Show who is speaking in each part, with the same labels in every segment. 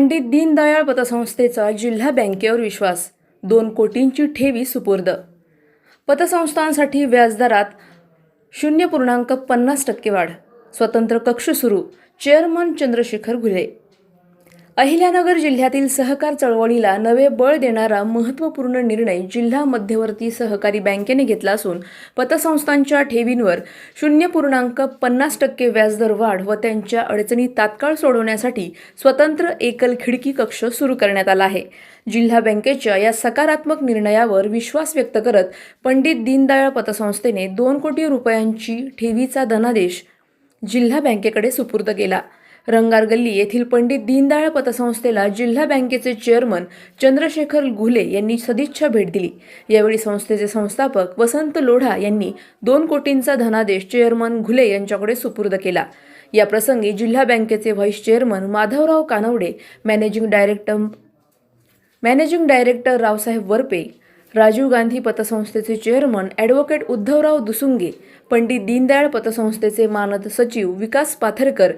Speaker 1: पंडित दीनदयाळ पतसंस्थेचा जिल्हा बँकेवर विश्वास. दोन कोटींची ठेवी सुपूर्द. पतसंस्थांसाठी व्याजदरात शून्य पूर्णांक पन्नास टक्के वाढ. स्वतंत्र कक्ष सुरू. चेअरमन चंद्रशेखर घुले. अहिल्यानगर जिल्ह्यातील सहकार चळवळीला नवे बळ देणारा महत्त्वपूर्ण निर्णय जिल्हा मध्यवर्ती सहकारी बँकेने घेतला असून पतसंस्थांच्या ठेवींवर शून्य पूर्णांक पन्नास टक्के व्याजदर वाढ व त्यांच्या अडचणी तात्काळ सोडवण्यासाठी स्वतंत्र एकल खिडकी कक्ष सुरू करण्यात आला आहे. जिल्हा बँकेच्या या सकारात्मक निर्णयावर विश्वास व्यक्त करत पंडित दीनदयाळ पतसंस्थेने दोन कोटी रुपयांची ठेवीचा धनादेश जिल्हा बँकेकडे सुपूर्द केला. रंगार गल्ली येथील पंडित दीनदयाळ पतसंस्थेला जिल्हा बँकेचे चेअरमन चंद्रशेखर घुले यांनी सदिच्छा भेट दिली. यावेळी संस्थेचे संस्थापक वसंत लोढा यांनी दोन कोटींचा धनादेश चेअरमन घुले यांच्याकडे सुपूर्द केला. या प्रसंगी जिल्हा बँकेचे vice chairman Madhavrao Kanwade managing director managing director Raosaheb Varpe Rajiv Gandhi पतसंस्थेचे chairman advocate Uddhavrao Dusunge Pandit Deendayal पतसंस्थेचे मानद सचिव विकास पाथरकर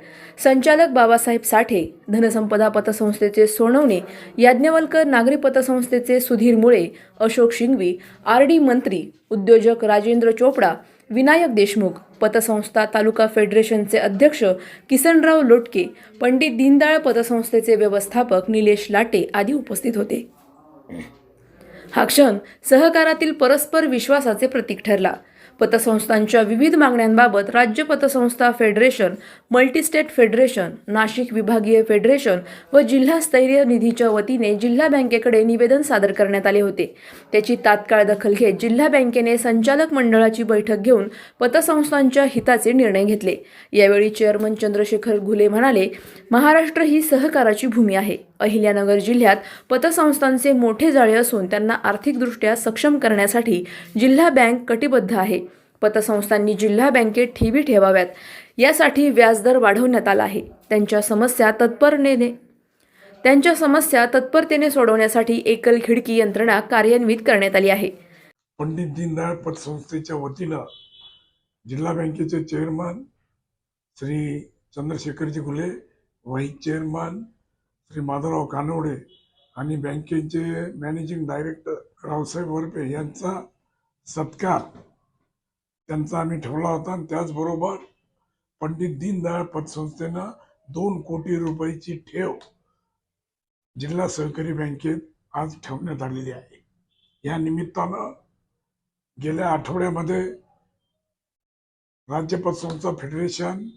Speaker 1: संचालक बाबासाहेब साठे धनसंपदा पतसंस्थेचे सोनवणे याज्ञवल्कर नागरी पतसंस्थेचे सुधीर मुळे अशोक शिंगवी आर डी मंत्री उद्योजक राजेंद्र चोपडा विनायक देशमुख पतसंस्था तालुका फेडरेशनचे अध्यक्ष किसनराव लोटके पंडित दीनदयाळ पतसंस्थेचे व्यवस्थापक निलेश लाटे आदी उपस्थित होते. हा क्षण सहकारातील परस्पर विश्वासाचे प्रतीक ठरला. पतसंस्थांच्या विविध मागण्यांबाबत राज्य पतसंस्था फेडरेशन मल्टीस्टेट फेडरेशन नाशिक विभागीय फेडरेशन व जिल्हास्तरीय निधीच्या वतीने जिल्हा बँकेकडे निवेदन सादर करण्यात आले होते. त्याची तात्काळ दखल घेत जिल्हा बँकेने संचालक मंडळाची बैठक घेऊन पतसंस्थांच्या हिताचे निर्णय घेतले. यावेळी चेअरमन चंद्रशेखर घुले म्हणाले महाराष्ट्र ही सहकाराची भूमी आहे. अहिल्यानगर जिल्ह्यात पतसंस्थांचे मोठे जाळे असून त्यांना आर्थिकदृष्ट्या सक्षम करण्यासाठी जिल्हा बँक कटिबद्ध आहे. पतसंस्थांनी जिल्हा बँकेत ठेवी ठेवाव्यात. यासाठी व्याजदर वाढवण्यात आला आहे. त्यांच्या समस्या तत्परतेने त्यांच्या समस्या तत्परतेने सोडवण्यासाठी एकल खिडकी यंत्रणा कार्यान्वित करण्यात आली आहे.
Speaker 2: पंडित दीनदयाळ पतसंस्थेच्या वतीनं जिल्हा बँकेचे chairman Shri Chandrashekharji Ghule vice chairman Shri Madhavrao Kanwade आणि बँकेचे मॅनेजिंग डायरेक्टर रावसाहेब वरपे यांचा सत्कार त्यांचा आम्ही ठेवला होता आणि त्याचबरोबर पंडित दीनदयाळ पतसंस्थेनं दोन कोटी रुपयाची ठेव जिल्हा सहकारी बँकेत आज ठेवण्यात आलेली आहे. या निमित्तानं गेल्या आठवड्यामध्ये राज्य पतसंस्था फेडरेशन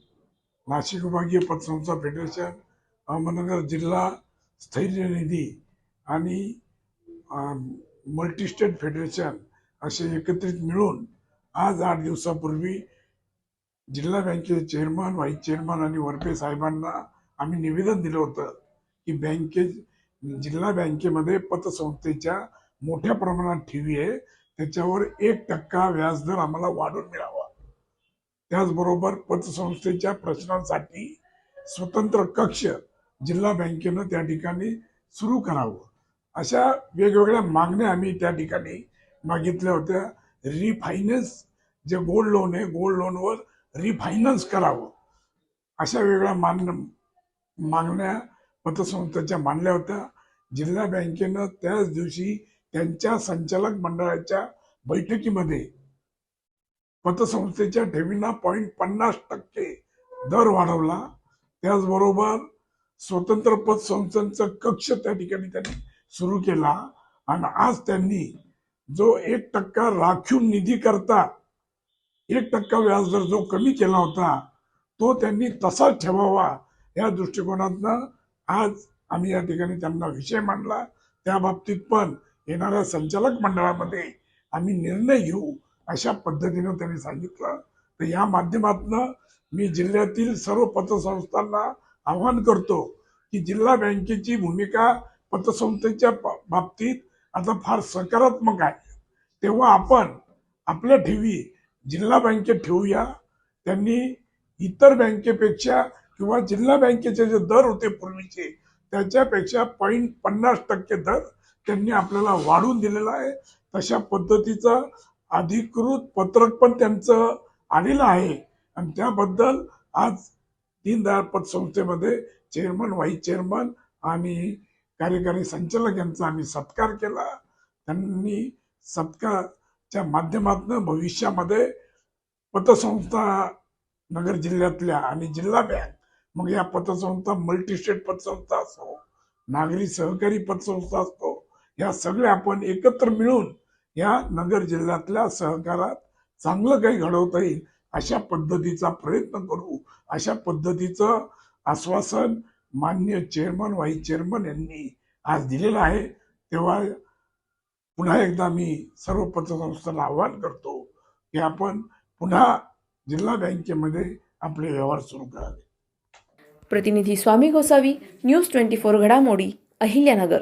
Speaker 2: नाशिक विभागीय पतसंस्था फेडरेशन अहमदनगर जिल्हा स्थैर्य निधी आणि मल्टीस्टेट फेडरेशन असे एकत्रित मिळून आज आठ दिवसापूर्वी जिल्हा बँकेचे चेअरमन व्हाईस चेअरमन आणि वरपे साहेबांना आम्ही निवेदन दिलं होतं की बँके जिल्हा बँकेमध्ये पतसंस्थेच्या मोठ्या प्रमाणात ठेवी आहे. त्याच्यावर एक टक्का व्याजदर आम्हाला वाढून मिळावा. त्याचबरोबर पतसंस्थेच्या प्रश्नांसाठी स्वतंत्र कक्ष जिल्हा बँकेनं त्या ठिकाणी सुरू करावं. अशा वेगवेगळ्या मागण्या आम्ही त्या ठिकाणी मागितल्या होत्या. रिफायनान्स जे गोल्ड लोन आहे गोल्ड लोनवर रिफायनान्स करावं. अशा वेगळ्या मान मागण्या पतसंस्थेच्या मांडल्या होत्या. जिल्हा बँकेनं त्याच दिवशी त्यांच्या संचालक मंडळाच्या बैठकीमध्ये पतसंस्थेच्या ठेवींना पॉईंट पन्नास टक्के दर वाढवला. त्याचबरोबर स्वतंत्र पतसंस्थांचा कक्ष त्या ठिकाणी त्यांनी सुरू केला. आणि आज त्यांनी जो एक टक्का राखीव निधी करता एक टक्का व्याजदर जो कमी केला होता तो त्यांनी तसाच ठेवावा या दृष्टिकोनातनं आज आम्ही या ठिकाणी त्यांना विषय मांडला. त्या बाबतीत पण येणाऱ्या संचालक मंडळामध्ये आम्ही निर्णय घेऊ अशा पद्धतीनं त्यांनी सांगितलं. तर या माध्यमातनं मी जिल्ह्यातील सर्व पतसंस्थांना आवाहन करतो की जिल्हा बँकेची भूमिका पतसंस्थेच्या बाबतीत आता फार सकारात्मक आहे. तेव्हा आपण आपल्या ठेवी जिल्हा बँकेत ठेवूया. त्यांनी इतर बँकेपेक्षा किंवा जिल्हा बँकेचे जे दर होते पूर्वीचे त्याच्यापेक्षा पॉईंट पन्नास टक्के दर त्यांनी आपल्याला वाढवून दिलेला आहे. तशा पद्धतीचं अधिकृत पत्रक पण त्यांचं आलेलं आहे. आणि त्याबद्दल आज दीनदयाळ पतसंस्थेमध्ये चेअरमन व्हाईस चेअरमन आणि कार्यकारी संचालक यांचा आम्ही सत्कार केला. त्यांनी सत्कारच्या माध्यमातून भविष्यामध्ये पतसंस्था नगर जिल्ह्यातल्या आणि जिल्हा बँक मग या पतसंस्था मल्टीस्टेट पतसंस्था असो नागरी सहकारी पतसंस्था असतो या सगळ्या आपण एकत्र मिळून या नगर जिल्ह्यातल्या सहकारात चांगलं काही घडवता येईल. अशा पद्धतीचा प्रयत्न करू. अशा पद्धतीचं आश्वासन मान्य चेअरमन व्हाईस चेअरमन यांनी आज दिलेलं आहे. तेव्हा पुन्हा एकदा मी सर्व पतसंस्थांना आवाहन करतो की आपण पुन्हा जिल्हा बँकेमध्ये आपले व्यवहार सुरू करावे.
Speaker 1: प्रतिनिधी Swami Gosavi news twenty four घडामोडी अहिल्यानगर.